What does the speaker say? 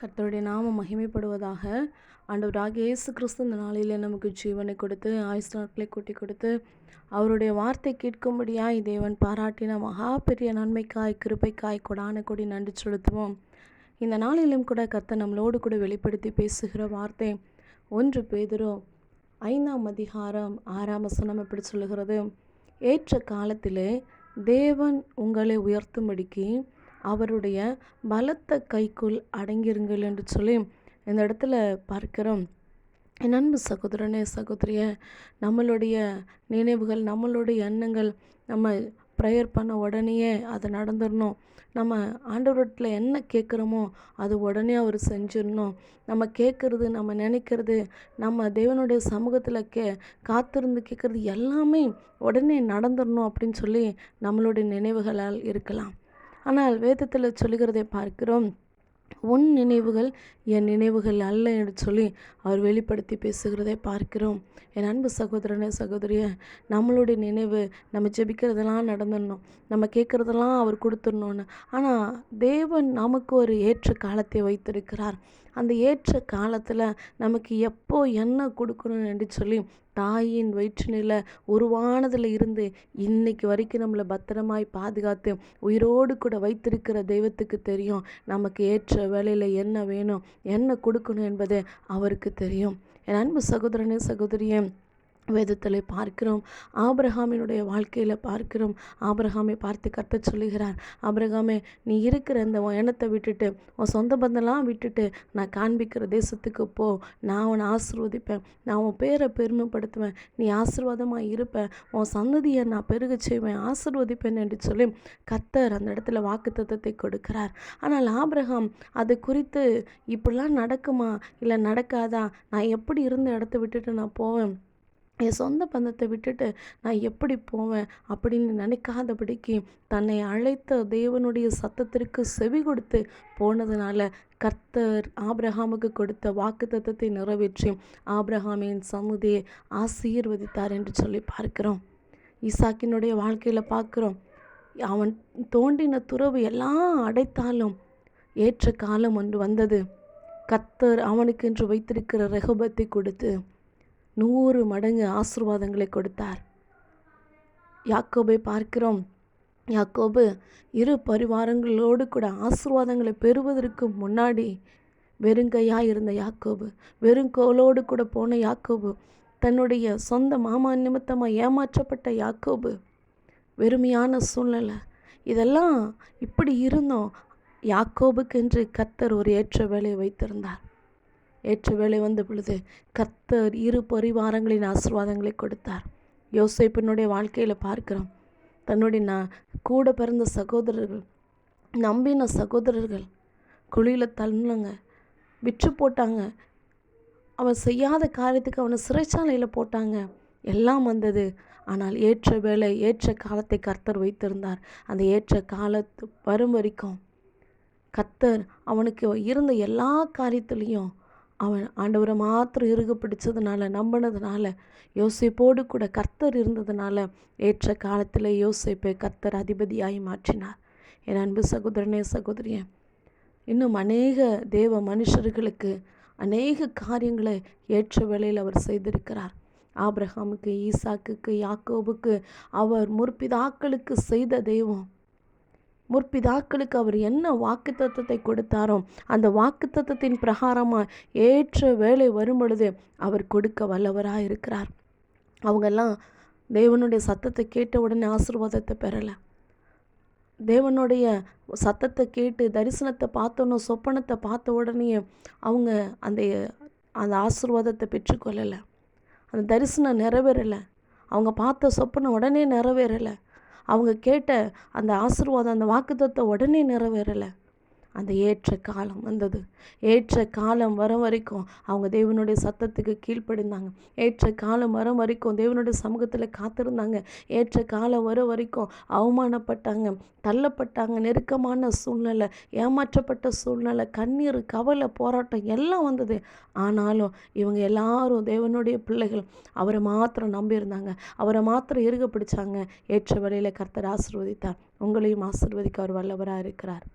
கர்த்தருடைய நாமம் மகிமைப்படுவதாக ஆண்டவராக இயேசு கிறிஸ்து இந்த நாளில் நமக்கு ஜீவனை கொடுத்து ஆயுஸ் நாட்களை கூட்டி கொடுத்து அவருடைய வார்த்தை கேட்கும்படியாய் தேவன் பாராட்டின மகா பெரிய நன்மைக்காய் கிருபைக்காய் கொடான கொடி நன்றி செலுத்துவோம். இந்த நாளிலும் கூட கர்த்தர் நம்மளோடு கூட வெளிப்படுத்தி பேசுகிற வார்த்தை ஒன்று பேதரோ ஐந்தாம் அதிகாரம் ஆறாம் வசனம் எப்படி சொல்லுகிறது. ஏற்ற காலத்திலே தேவன் உங்களை உயர்த்தும்படிக்கு அவருடைய பலத்த கைக்குள் அடங்கிருங்கள் என்று சொல்லி இந்த இடத்துல பார்க்கிறோம் என் அன்பு சகோதரனே சகோதரிய நம்மளுடைய நினைவுகள் நம்மளுடைய எண்ணங்கள் நம்ம ப்ரேயர் பண்ண உடனேயே அது நடந்துடணும் நம்ம ஆண்டவரத்தில் என்ன கேட்குறோமோ அது உடனே அவர் செஞ்சிடணும் நம்ம கேட்குறது நம்ம நினைக்கிறது நம்ம தேவனுடைய சமூகத்தில் கே காத்திருந்து கேட்குறது எல்லாமே உடனே நடந்துடணும் அப்படின்னு சொல்லி நம்மளுடைய நினைவுகளால் இருக்கலாம். ஆனால் வேதத்தில் சொல்லுகிறதை பார்க்கிறோம். உன் நினைவுகள் என் நினைவுகள் அல்ல என்று சொல்லி அவர் வெளிப்படுத்தி பேசுகிறதை பார்க்கிறோம். என் அன்பு சகோதரனே சகோதரிய நம்மளுடைய நினைவு நம்ம ஜெபிக்கிறதெல்லாம் நடந்துடணும். நம்ம கேட்குறதெல்லாம் அவர் கொடுத்துடணும்னு. ஆனால் தேவன் நமக்கு ஒரு ஏற்ற காலத்தை வைத்திருக்கிறார். அந்த ஏற்ற காலத்தில் நமக்கு எப்போ என்ன கொடுக்கணும் என்று சொல்லி தாயின் வயிற்றுநில உருவானதில் இருந்து இன்னைக்கு வரைக்கும் நம்மளை பத்திரமாய் பாதுகாத்து உயிரோடு கூட வைத்திருக்கிற தெய்வத்துக்கு தெரியும். நமக்கு ஏற்ற வேலையில் என்ன வேணும் என்ன கொடுக்கணும் என்பது அவருக்கு தெரியும். என் அன்பு சகோதரனே சகோதரியே வேதத்தில் பார்க்கிறோம். ஆபிரகாமினுடைய வாழ்க்கையில் பார்க்கிறோம். ஆபிரகாமை பார்த்து கத்த சொல்லுகிறார் ஆபிரகாமே நீ இருக்கிற அந்த இனத்தை எண்ணத்தை விட்டுட்டு உன் சொந்த பந்தெல்லாம் விட்டுட்டு நான் காண்பிக்கிற தேசத்துக்கு போ. நான் உன்னை ஆசிர்வதிப்பேன். நான் உன் பேரை பெருமைப்படுத்துவேன். நீ ஆசீர்வாதமாக இருப்பேன் உன் சந்ததியை நான் பெருக செய்வேன். ஆசிர்வதிப்பேன் என்று சொல்லி கத்தர் அந்த இடத்துல வாக்குத்தத்தத்தை கொடுக்கிறார். ஆனால் ஆபிரகாம் அது குறித்து இப்படிலாம் நடக்குமா? இல்லை நடக்காதா? நான் எப்படி இருந்த இடத்த விட்டுட்டு நான் போவேன்? என் சொந்த பந்தத்தை விட்டுட்டு நான் எப்படி போவேன் அப்படின்னு நினைக்காதபடிக்கு தன்னை அழைத்த தேவனுடைய சத்தத்திற்கு செவி கொடுத்து போனதுனால கர்த்தர் ஆப்ரஹாமுக்கு கொடுத்த வாக்கு தத்தத்தை நிறைவேற்றி ஆப்ரஹாமின் சமுதியை ஆசீர்வதித்தார் என்று சொல்லி பார்க்கிறோம். ஈசாக்கினுடைய வாழ்க்கையில் பார்க்குறோம். அவன் தோண்டின துறவு எல்லாம் அடைத்தாலும் ஏற்ற காலம் ஒன்று வந்தது. கர்த்தர் அவனுக்கென்று வைத்திருக்கிற ரெகபத்தை கொடுத்து நூறு மடங்கு ஆசிர்வாதங்களை கொடுத்தார். யாக்கோபை பார்க்கிறோம். யாக்கோபு இரு பரிவாரங்களோடு கூட ஆசிர்வாதங்களை பெறுவதற்கு முன்னாடி வெறுங்கையாக இருந்த யாக்கோபு வெறுங்கோலோடு கூட போன யாக்கோபு தன்னுடைய சொந்த மாமா நிமித்தமாக ஏமாற்றப்பட்ட யாக்கோபு வெறுமையான சூழ்நிலை. இதெல்லாம் இப்படி இருந்தோம். யாக்கோபுக்கென்று கத்தர் ஒரு ஏற்ற வேலையை வைத்திருந்தார். ஏற்ற வேலை வந்த பொழுது கர்த்தர் இரு பரிவாரங்களின் ஆசிர்வாதங்களை கொடுத்தார். யோசிப்பினுடைய வாழ்க்கையில் பார்க்கிறோம். தன்னுடைய நான் கூட பிறந்த சகோதரர்கள் நம்பின சகோதரர்கள் குழியில் தள்ளுங்க விற்று போட்டாங்க. அவன் செய்யாத காரியத்துக்கு அவனை சிறைச்சாலையில் போட்டாங்க. எல்லாம் வந்தது. ஆனால் ஏற்ற வேலை ஏற்ற காலத்தை கர்த்தர் வைத்திருந்தார். அந்த ஏற்ற காலத்து வரும் வரைக்கும் கர்த்தர் அவனுக்கு இருந்த எல்லா காரியத்துலேயும் அவன் ஆண்டவரை மாத்திரம் இறுக பிடிச்சதுனால நம்பினதுனால யோசிப்போடு கூட கர்த்தர் இருந்ததுனால ஏற்ற காலத்தில் யோசிப்பை கர்த்தர் அதிபதியாகி மாற்றினார். என் அன்பு சகோதரனே சகோதரியே இன்னும் அநேக தேவ மனுஷர்களுக்கு அநேக காரியங்களை ஏற்ற வேளையில் அவர் செய்திருக்கிறார். ஆப்ரஹாமுக்கு ஈசாக்குக்கு யாக்கோபுக்கு அவர் முற்பிதாக்களுக்கு செய்த தெய்வம் முற்பிதாக்களுக்கு அவர் என்ன வாக்கு தத்துவத்தை கொடுத்தாரோ அந்த வாக்கு தத்துவத்தின் பிரகாரமாக ஏற்ற வேலை வரும் பொழுது அவர் கொடுக்க வல்லவராக இருக்கிறார். அவங்கெல்லாம் தேவனுடைய சத்தத்தை கேட்ட உடனே ஆசீர்வாதத்தை பெறலை. தேவனுடைய சத்தத்தை கேட்டு தரிசனத்தை பார்த்தோன்னோ சொப்பனத்தை பார்த்த உடனே அவங்க அந்த அந்த ஆசீர்வாதத்தை பெற்றுக்கொள்ளலை. அந்த தரிசனம் நிறைவேறலை. அவங்க பார்த்த சொப்பனம் உடனே நிறைவேறலை. அவங்க கேட்ட அந்த ஆசீர்வாதம் அந்த வாக்குத்தத்தை உடனே நிறைவேறலை. அந்த ஏற்ற காலம் வந்தது. ஏற்ற காலம் வர வரைக்கும் அவங்க தேவனுடைய சத்தத்துக்கு கீழ்ப்படிந்தாங்க. ஏற்ற காலம் வர வரைக்கும் தேவனுடைய சமூகத்தில் காத்திருந்தாங்க. ஏற்ற காலம் வர வரைக்கும் அவமானப்பட்டாங்க. தள்ளப்பட்டாங்க. நெருக்கமான சூழ்நிலை ஏமாற்றப்பட்ட சூழ்நிலை கண்ணீர் கவலை போராட்டம் எல்லாம் வந்தது. ஆனாலும் இவங்க எல்லாரும் தேவனுடைய பிள்ளைகள். அவரை மாத்திரம் நம்பியிருந்தாங்க. அவரை மாத்திரம் இருக பிடிச்சாங்க ஏற்ற வழியில் கர்த்தர் ஆசிர்வதித்தார். உங்களையும் ஆசிர்வதிக்க அவர் வல்லவராக இருக்கிறார்